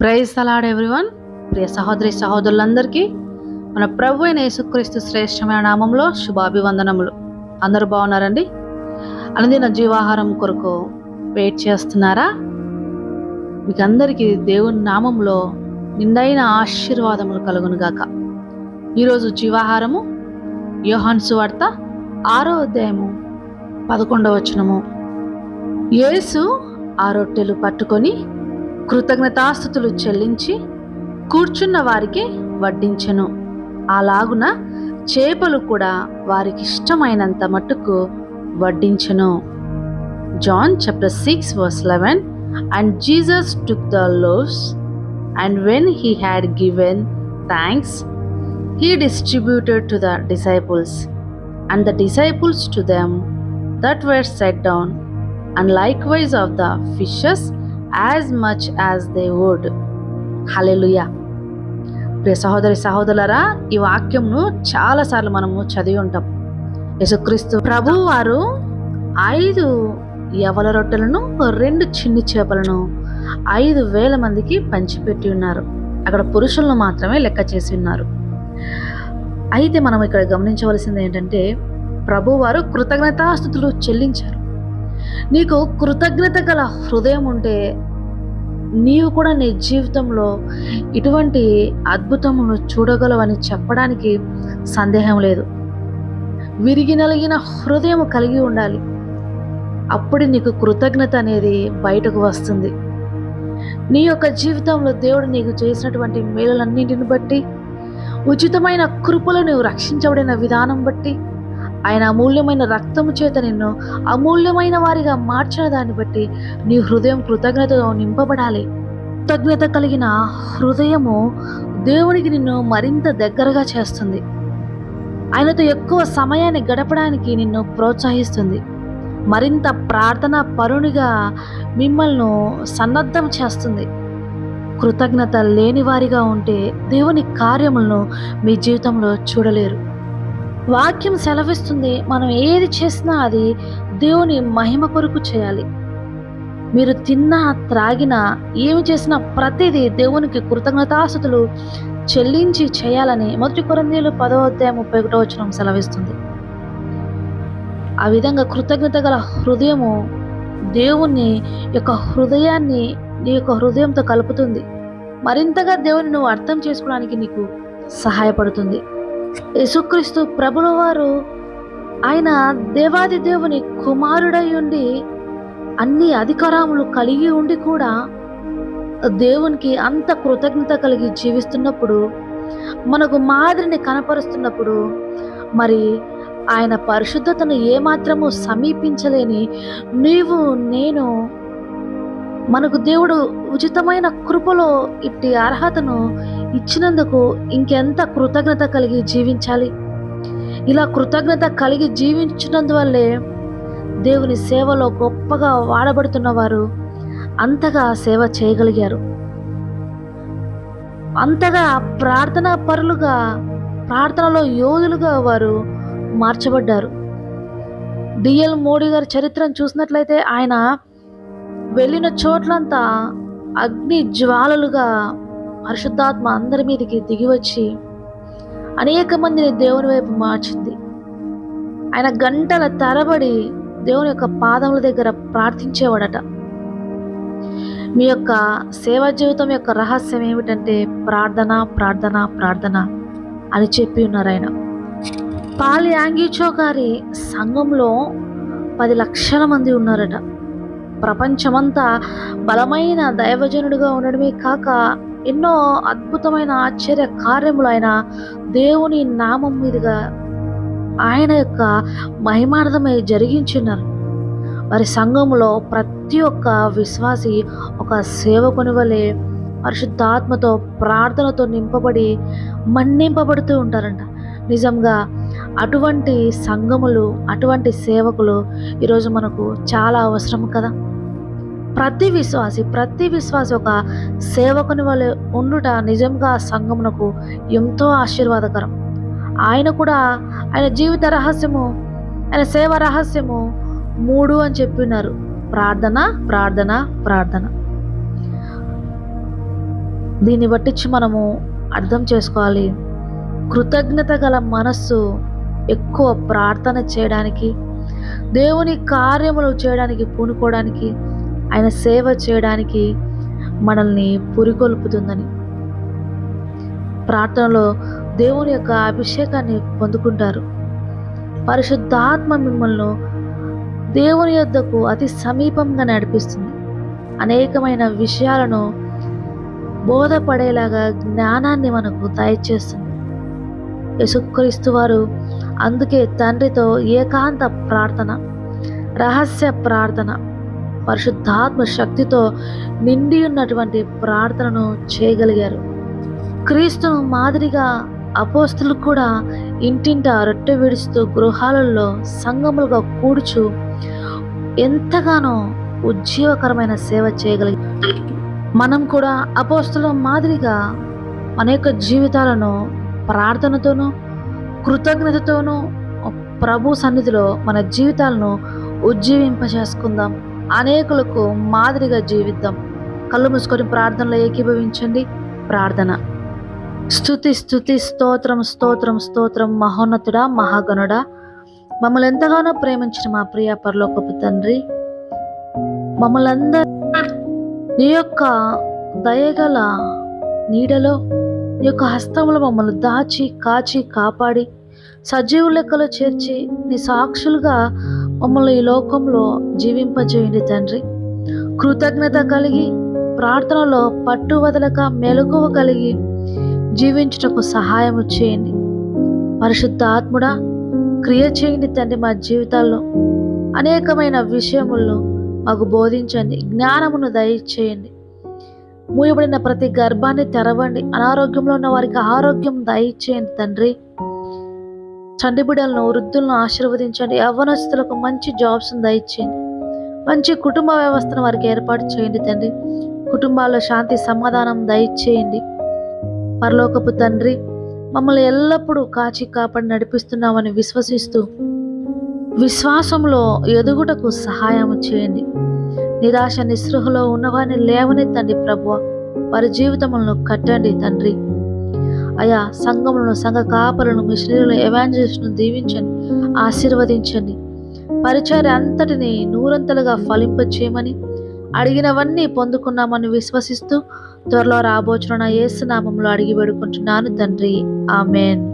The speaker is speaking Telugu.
ప్రైజ్ అలాడ్ ఎవ్రీవన్ ప్రియ సహోదరి సహోదరులందరికీ మన ప్రభు అయిన యేసుక్రీస్తు శ్రేష్టమైన నామంలో శుభాభివందనములు. అందరూ బాగున్నారండి? అనుదిన జీవాహారం కొరకు వెయిట్ చేస్తున్నారా? మీకు అందరికీ దేవుని నామంలో నిండైన ఆశీర్వాదములు కలుగును గాక ఈరోజు జీవాహారము యోహాన్సు వార్త ఆరో అధ్యాయము పదకొండవ వచనము. యేసు ఆ రొట్టెలు పట్టుకొని కృతజ్ఞతాస్థుతులు చెల్లించి కూర్చున్న వారికి వడ్డించెను. అలాగున చేపలు కూడా వారికి ఇష్టమైనంత మట్టుకు వడ్డించెను. John chapter six verse eleven. And Jesus took the loaves. And when he had given thanks he distributed to the the and the disciples to them them were set down. And likewise of the fishes as much as they would hallelujah ప్రియ సహోదరి సహోదరులరా ఈ వాక్యంను చాలాసార్లు మనము చదివి ఉంటాం. యేసుక్రీస్తు ప్రభు వారు ఐదు యవల రొట్టెలను రెండు చిన్ని చేపలను ఐదు వేల మందికి పంచిపెట్టి ఉన్నారు. అక్కడ పురుషులను మాత్రమే లెక్క చేసి ఉన్నారు. అయితే మనం ఇక్కడ గమనించవలసింది ఏంటంటే ప్రభువారు కృతజ్ఞతాస్థుతులు చెల్లించారు. నీకు కృతజ్ఞత గల హృదయం ఉంటే నీవు కూడా నీ జీవితంలో ఇటువంటి అద్భుతమును చూడగలవని చెప్పడానికి సందేహం లేదు. విరిగి నలిగిన హృదయం కలిగి ఉండాలి. అప్పుడు నీకు కృతజ్ఞత అనేది బయటకు వస్తుంది. నీ యొక్క జీవితంలో దేవుడు నీకు చేసినటువంటి మేలులన్నింటిని బట్టి ఉచితమైన కృపలో నువ్వు రక్షించబడిన విధానం బట్టి ఆయన అమూల్యమైన రక్తము చేత నిన్ను అమూల్యమైన వారిగా మార్చిన దాన్ని బట్టి నీ హృదయం కృతజ్ఞతతో నింపబడాలి. కృతజ్ఞత కలిగిన హృదయము దేవునికి నిన్ను మరింత దగ్గరగా చేస్తుంది. ఆయనతో ఎక్కువ సమయాన్ని గడపడానికి నిన్ను ప్రోత్సహిస్తుంది. మరింత ప్రార్థన పరునిగా మిమ్మల్ని సన్నద్ధం చేస్తుంది. కృతజ్ఞత లేని వారిగా ఉంటే దేవుని కార్యములను మీ జీవితంలో చూడలేరు. వాక్యం సెలవిస్తుంది. మనం ఏది చేసినా అది దేవుని మహిమ కొరకు చేయాలి. మీరు తిన్నా త్రాగినా ఏమి చేసినా ప్రతిదీ దేవునికి కృతజ్ఞతాస్థుతులు చెల్లించి చేయాలని మొదటి కొరందీలు పదో అధ్యాయం ముప్పై ఒకటో వచ్చిన సెలవిస్తుంది. ఆ విధంగా కృతజ్ఞత గల హృదయము దేవుని యొక్క హృదయాన్ని నీ యొక్క హృదయంతో కలుపుతుంది. మరింతగా దేవుని నువ్వు అర్థం చేసుకోవడానికి నీకు సహాయపడుతుంది. యేసుక్రీస్తు ప్రభుల వారు ఆయన దేవాది దేవుని కుమారుడై ఉండి అన్ని అధికారములు కలిగి ఉండి కూడా దేవునికి అంత కృతజ్ఞత కలిగి జీవిస్తున్నప్పుడు మనకు మాదిరిని కనపరుస్తున్నప్పుడు మరి ఆయన పరిశుద్ధతను ఏమాత్రము సమీపించలేని నీవు నేను మనకు దేవుడు ఉచితమైన కృపలో ఇట్టి అర్హతను ఇచ్చినందుకు ఇంకెంత కృతజ్ఞత కలిగి జీవించాలి? ఇలా కృతజ్ఞత కలిగి జీవించినందువల్లే దేవుని సేవలో గొప్పగా వాడబడుతున్న వారు అంతగా సేవ చేయగలిగారు. అంతగా ప్రార్థనా పరులుగా ప్రార్థనలో యోధులుగా వారు మార్చబడ్డారు. డిఎల్ మోడీ గారి చరిత్రను చూసినట్లయితే ఆయన వెళ్ళిన చోట్లంతా అగ్ని జ్వాలలుగా పరిశుద్ధాత్మ అందరి మీదకి దిగివచ్చి అనేక మందిని దేవుని వైపు మార్చింది. ఆయన గంటల తరబడి దేవుని యొక్క పాదముల దగ్గర ప్రార్థించేవాడట. మీ యొక్క సేవా జీవితం యొక్క రహస్యం ఏమిటంటే ప్రార్థన ప్రార్థన ప్రార్థన అని చెప్పి ఉన్నారు ఆయన. పాల్ యాంగిచో గారి సంఘంలో పది లక్షల మంది ఉన్నారట. ప్రపంచమంతా బలమైన దైవజనుడిగా ఉండడమే కాక ఎన్నో అద్భుతమైన ఆశ్చర్య కార్యములు ఆయన దేవుని నామం మీదుగా ఆయన యొక్క మహిమార్థమై జరిగించున్నారు. వారి సంఘములో ప్రతి ఒక్క విశ్వాసి ఒక సేవకుని వలె పరిశుద్ధాత్మతో ప్రార్థనతో నింపబడి మన్నింపబడుతూ ఉంటారంట. నిజంగా అటువంటి సంఘములు అటువంటి సేవకులు ఈరోజు మనకు చాలా అవసరం కదా. ప్రతి విశ్వాసి ప్రతి విశ్వాసి ఒక సేవకుని వలె ఉండుట నిజంగా సంఘమునకు ఎంతో ఆశీర్వాదకరం. ఆయన కూడా ఆయన జీవిత రహస్యము ఆయన సేవ రహస్యము మూడు అని చెప్పినారు. ప్రార్థన ప్రార్థన ప్రార్థన. దీన్ని బట్టించి మనము అర్థం చేసుకోవాలి. కృతజ్ఞత గల మనస్సు ఎక్కువ ప్రార్థన చేయడానికి దేవుని కార్యములు చేయడానికి పూనుకోవడానికి ఆయన సేవ చేయడానికి మనల్ని పురికొల్పుతుందని. ప్రార్థనలో దేవుని యొక్క అభిషేకాన్ని పొందుకుంటారు. పరిశుద్ధాత్మ మిమ్మల్ని దేవుని యొద్దకు అతి సమీపంగా నడిపిస్తుంది. అనేకమైన విషయాలను బోధపడేలాగా జ్ఞానాన్ని మనకు దయచేస్తుంది. యశుక్రీస్తు వారు అందుకే తండ్రితో ఏకాంత ప్రార్థన రహస్య ప్రార్థన పరిశుద్ధాత్మ శక్తితో నిండి ఉన్నటువంటి ప్రార్థనను చేయగలిగారు. క్రీస్తును మాదిరిగా అపోస్తులు కూడా ఇంటింట రొట్టె విడుస్తూ గృహాలలో సంగములుగా కూడుచు ఎంతగానో ఉజ్జీవకరమైన సేవ చేయగలిగి మనం కూడా అపోస్తుల మాదిరిగా మన యొక్క జీవితాలను ప్రార్థనతోనూ కృతజ్ఞతతోనూ ప్రభు సన్నిధిలో మన జీవితాలను ఉజ్జీవింపచేసుకుందాం అనేకులకు మాదిరిగా జీవిద్దాం. కళ్ళు మూసుకొని ప్రార్థనలో ఏకీభవించండి. ప్రార్థన. స్థుతి స్థుతి స్తోత్రం స్తోత్రం స్తోత్రం మహోన్నతుడా మహాగణుడా. మమ్మల్ని ఎంతగానో ప్రేమించిన మా ప్రియ పరలోకపు తండ్రి. మమ్మల్ని అందరూ నీ యొక్క దయగల నీడలో నీ యొక్క హస్తములు మమ్మల్ని దాచి కాచి కాపాడి సజీవు లెక్కలో చేర్చి నీ సాక్షులుగా మమ్మల్ని ఈ లోకంలో జీవింపజేయండి తండ్రి. కృతజ్ఞత కలిగి ప్రార్థనలో పట్టు వదలక మెలకువ కలిగి జీవించుటకు సహాయం చేయండి. పరిశుద్ధ ఆత్ముడా క్రియ చేయండి తండ్రి మా జీవితాల్లో. అనేకమైన విషయముల్లో మాకు బోధించండి జ్ఞానమును దయచేయండి. మూయబడిన ప్రతి గర్భాన్ని తెరవండి అనారోగ్యంలో ఉన్న వారికి ఆరోగ్యం దయచేయండి తండ్రి. చండి బిడ్డలను వృద్ధులను ఆశీర్వదించండి. యవ్వనస్తులకు మంచి జాబ్స్ దయచేయండి. మంచి కుటుంబ వ్యవస్థను వారికి ఏర్పాటు చేయండి తండ్రి. కుటుంబాల్లో శాంతి సమాధానం దయచేయండి. పరలోకపు తండ్రి మమ్మల్ని ఎల్లప్పుడూ కాచి కాపాడి నడిపిస్తున్నామని విశ్వసిస్తూ విశ్వాసంలో ఎదుగుటకు సహాయం చేయండి. నిరాశ నిస్పృహలో ఉన్నవారిని లేవనెత్తండి ప్రభువ. వారి జీవితములను కట్టండి తండ్రి. అయా సంఘములను సంఘ కాపలను మిషనరీలను ఎవాంజలిస్ట్ను దీవించండి ఆశీర్వదించండి. పరిచర్య అంతటిని నూరంతలుగా ఫలింపచేయమని అడిగినవన్నీ పొందుకున్నామని విశ్వసిస్తూ త్వరలో రాబోచున్న యేసునామంలో అడిగి వేడుకుంటున్నాను తండ్రి. ఆమెన్.